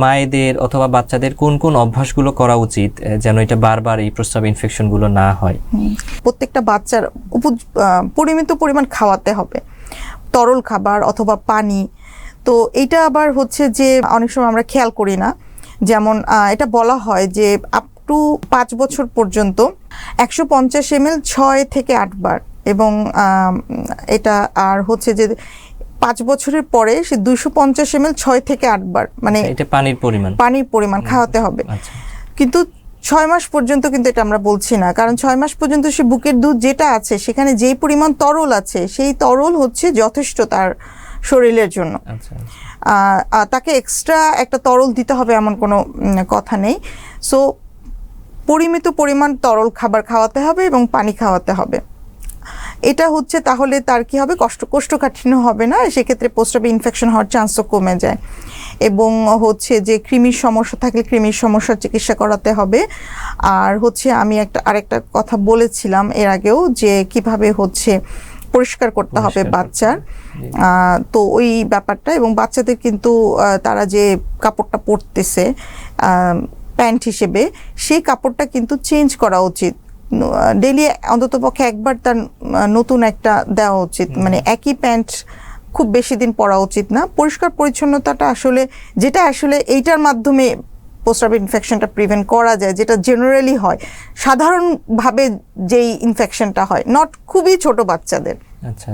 মায়েদের অথবা বাচ্চাদের কোন কোন অভ্যাসগুলো করা উচিত যেন এটা বারবার এই প্রস্রাব ইনফেকশনগুলো না হয়? প্রত্যেকটা বাচ্চার পরিমিত পরিমাণ খাওয়াতে হবে। তরল খাবার অথবা পানি। তো এটা আবার হচ্ছে যে, অনেক সময় আমরা খেয়াল করি না। যেমন এটা বলা হয় যে আপ টু পাঁচ বছর পর্যন্ত একশো পঞ্চাশ এম ছয় থেকে আটবার। এবং এটা আর হচ্ছে যে পাঁচ বছরের পরে সে দুইশো পঞ্চাশ এম এল ছয় থেকে আটবার মানে এটা পানির পরিমাণ। পানির পরিমাণ খাওয়াতে হবে। আচ্ছা। কিন্তু ছয় মাস পর্যন্ত কিন্তু এটা আমরা বলছি না কারণ ছয় মাস পর্যন্ত সে বুকের দুধ যেটা আছে সেখানে যেই পরিমাণ তরল আছে সেই তরল হচ্ছে যথেষ্ট তার শরীরের জন্য। আচ্ছা আচ্ছা। তাকে এক্সট্রা একটা তরল দিতে হবে এমন কোনো কথা নেই। সো পরিমিত পরিমাণ তরল খাবার খাওয়াতে হবে এবং পানি খাওয়াতে হবে। এটা হচ্ছে তাহলে তার কি হবে? কষ্ট কোষ্ঠকাঠিন্য হবে না? সেক্ষেত্রে প্রস্রাবে ইনফেকশন হওয়ার চান্সও কমে যায়। এবং হচ্ছে যে কৃমির সমস্যা থাকলে কৃমির সমস্যার চিকিৎসা করাতে হবে। আর হচ্ছে আমি একটা আরেকটা কথা বলেছিলাম এর আগেও যে কীভাবে হচ্ছে পরিষ্কার করতে হবে বাচ্চার। তো ওই ব্যাপারটা এবং বাচ্চাদের কিন্তু তারা যে কাপড়টা পরতেছে প্যান্ট হিসেবে সেই কাপড়টা কিন্তু চেঞ্জ করা উচিত। ডেলি অন্তত পক্ষে একবার তার নতুন একটা দেওয়া উচিত। মানে একই প্যান্ট খুব বেশি দিন পরা উচিত না। পরিষ্কার পরিচ্ছন্নতাটা আসলে যেটা আসলে এইটার মাধ্যমে পোস্টার ইনফেকশনটা প্রিভেন্ট করা যায় যেটা জেনারেলি হয় সাধারণভাবে যেই ইনফেকশনটা হয় নট খুবই ছোট বাচ্চাদের। আচ্ছা।